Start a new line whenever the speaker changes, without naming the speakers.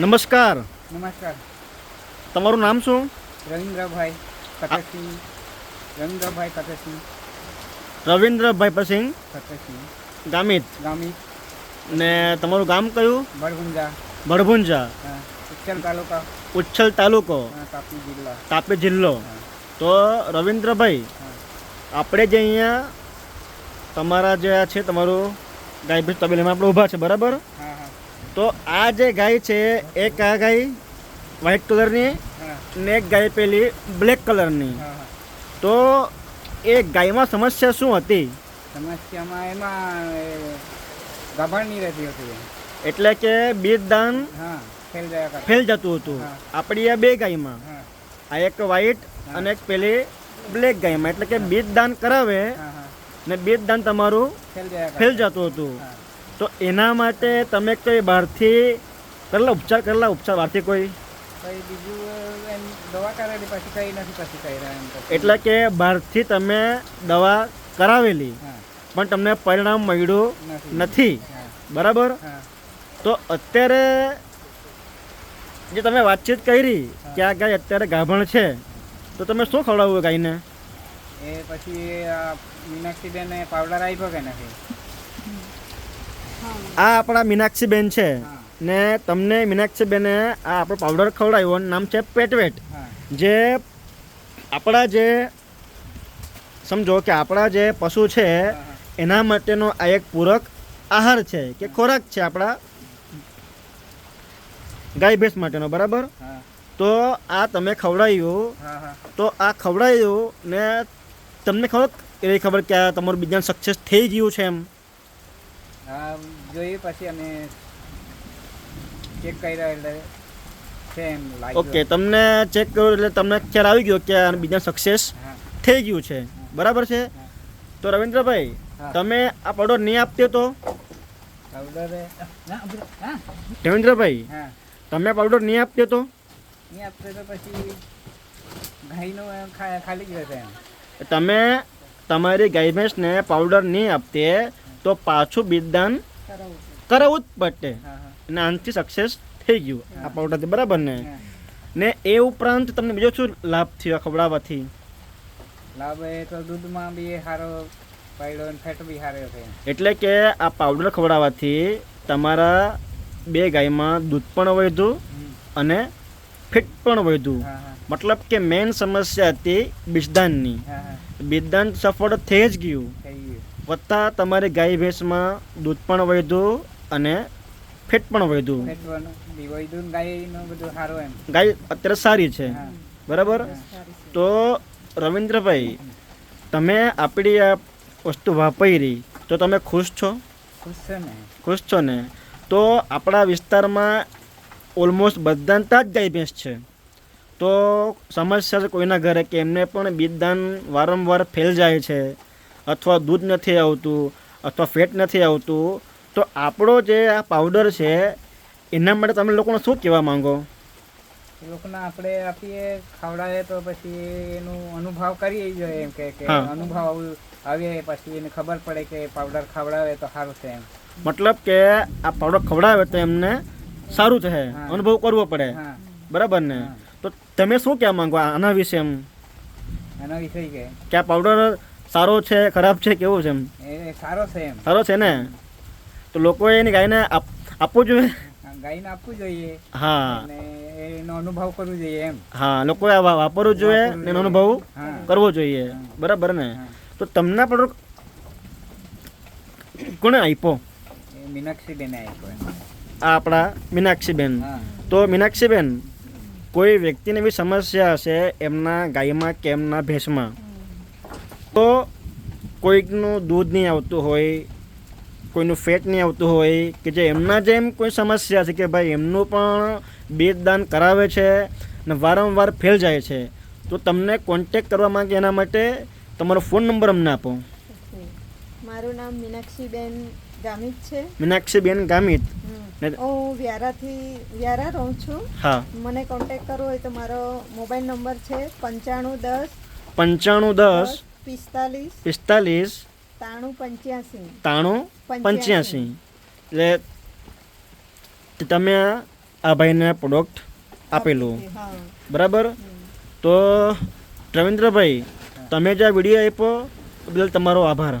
નમસ્કાર.
નમસ્કાર.
તમારું નામ શું?
રવિન્દ્રભાઈ કટકસિંહ રવિન્દ્રભાઈ કટકસિંહ
રવિન્દ્રભાઈ પસિંહ
કટકસિંહ
ગામિત.
ગામિત.
ને તમારું ગામ કયું? ભડભુંજા
ભડભુંજા ઉચ્છલ તાલુકા.
ઉચ્છલ તાલુકો.
તાપી જિલ્લા.
તાપી જિલ્લો. તો રવિન્દ્રભાઈ આપણે જે અહીંયા તમારા જે આ છે તમારું ગાય ભેંસ તબેલામાં આપણે ઊભા છે બરાબર?
હા.
તો આ જે ગાય છે એક આ ગાય વ્હાઈટ કલરની ને એક ગાય પેલી બ્લેક કલરની તો એ ગાયમાં સમસ્યા શું હતી?
સમસ્યામાં એમાં નહીં રહેતી હતી.
એટલે કે બીજ દાન
ફેલ
જતું હતું. આપણી આ બે ગાયમાં. આ એક વ્હાઈટ અને એક પેલી બ્લેક ગાયમાં. એટલે કે બીજ દાન કરાવે ને બીજ દાન તમારું
ફેલ
જતું હતું. તો એના માટે તમે કઈ બહારથી કરેલા ઉપચાર કરેલા ઉપચાર બહારથી કોઈ?
બીજું એમ દવા પછી કઈ નથી પછી કઈ એમ
એટલે કે બહારથી તમે દવા કરાવેલી પણ તમને પરિણામ મળ્યું
નથી.
નથી. બરાબર? તો અત્યારે જે તમે વાતચીત કરી કે આ ગાય અત્યારે ગાભણ છે તો તમે શું ખવડાવવું ગાયને?
એ પછી મીનાક્ષીબેન પાવડર આપ્યો કે નથી?
આ આપણા મીનાક્ષીબેન છે. ને તમને મીનાક્ષીબેને આ આપણો પાવડર ખવડાવ્યો નામ છે પેટવેટ જે આપણા જે સમજો કે આપણા જે પશુ છે. એના માટેનો આ એક પૂરક આહાર છે કે ખોરાક છે આપણા ગાય ભેંસ માટેનો બરાબર? તો આ તમે ખવડાવ્યું તો આ ખવડાવ્યું ને તમને ખબર એ ખબર કે આ તમારું બિઝનેસ સક્સેસ થઈ ગયું છે એમ?
હા જોઈએ પછી અમે ચેક કર્યા એટલે
ઓકે તમને ચેક કર્યું એટલે તમને ખ્યાલ આવી ગયો કે આ બિઝનેસ સક્સેસ થઈ ગયું છે. બરાબર છે? તો રવિન્દ્રભાઈ તમે આ પાવડર નહીં આપતો તો? રવિન્દ્રભાઈ તમે પાવડર નહીં આપતો તો?
નહીં આપશે તો પછી ગાયનું ખાલી જ
તમે તમારી ગાય ભેંસને પાવડર નહીં આપતે તો પાછું બિદદાન કરાવવું જ
પડે.
અને આનાથી સક્સેસ થઈ ગયું. આ પાવડરથી બરાબર ને? ને એ ઉપરાંત તમને બીજો શું લાભ થયો ખવડાવવાથી?
લાભ એ તો દૂધમાં બી સારો પાડ્યો અને ફેટ બી સારો
એટલે કે આ પાવડર ખવડાવવાથી તમારા બે ગાયમાં દૂધ પણ વધ્યું અને ફિટ પણ વધ્યું. મતલબ કે મેઇન સમસ્યા હતી બીજદાનની બીજદાન સફળ થઈ જ ગયું.
થઈ ગયું.
વત્તા તમારે ગાય ભેંસમાં દૂધ પણ વધ્યું અને ફેટ પણ વધ્યું. ગાય અત્યારે સારી છે. બરાબર? તો રવિન્દ્રભાઈ તમે આપણી આ વસ્તુ વાપરી તો તમે ખુશ છો?
ખુશ છે ને.
ખુશ છો ને? તો આપણા વિસ્તારમાં ઓલમોસ્ટ બધાતા જ ગાય ભેંસ છે. તો સમસ્યા છે કોઈના ઘરે કે એમને પણ બીજદાન વારંવાર ફેલ જાય છે. અથવા દૂધ નથી આવતું અથવા ફેટ નથી આવતું તો આપણો જે આ પાવડર છે એના માટે તમે લોકોને શું કહેવા માંગો?
એ લોકોને આપણે આપીએ ખવડાવીએ તો પછી એનું અનુભવ કરીએ જોઈએ એમ કે. અનુભવ આવું પછી એને ખબર પડે કે પાવડર ખવડાવે તો સારું છે એમ.
મતલબ કે આ પાવડર ખવડાવે તો એમને સારું છે અનુભવ કરવો પડે. બરાબર ને? તો તમે શું કહેવા માંગો આના વિશે એમ?
આના કે?
કે આ પાવડર સારો છે ખરાબ છે કેવું છે એમ?
સારો છે એમ.
સારો છે ને? તો લોકોએ એની ગાયને આપ આપવું જોઈએ?
ગાયને આપવું જોઈએ.
હા.
એનો અનુભવ કરવો જોઈએ એમ.
હા લોકોએ વાપરવું જોઈએ એનો. અનુભવ કરવો જોઈએ. બરાબર ને? તો તમને પણ કોને આપ્યો
મીનાક્ષીબેન આપ્યો
આ આપણા મીનાક્ષીબેન. તો મીનાક્ષીબેન કોઈ વ્યક્તિને એવી સમસ્યા હશે એમના ગાયમાં કે એમના ભેંસમાં? તો કોઈકનું દૂધ નહીં આવતું હોય કોઈનું ફેટ નહીં આવતું હોય કે જે એમના જેમ કોઈ સમસ્યા છે કે ભાઈ એમનું પણ બેદદાન કરાવે છે ને વારંવાર ફેલ જાય છે તો તમને કોન્ટેક કરવા માંગે એના માટે તમારો ફોન નંબર અમને આપો.
મારું નામ મીનાક્ષીબેન ગામિત છે.
મીનાક્ષીબેન ગામિત.
હું વ્યારાથી વ્યારા રહું છું.
હા.
મને કોન્ટેક કરવો હોય તો મારો મોબાઈલ નંબર છે પંચાણું દસ
પંચાણું દસ
પિસ્તાલીસ
પિસ્તાલીસ
ત્રાણું પંચ્યાસી.
તાણું પંચ્યાસી. એટલે તમે આ ભાઈને પ્રોડક્ટ આપેલું. બરાબર? તો રવિન્દ્રભાઈ તમે જે આ વીડિયો આપ્યો બદલ તમારો આભાર.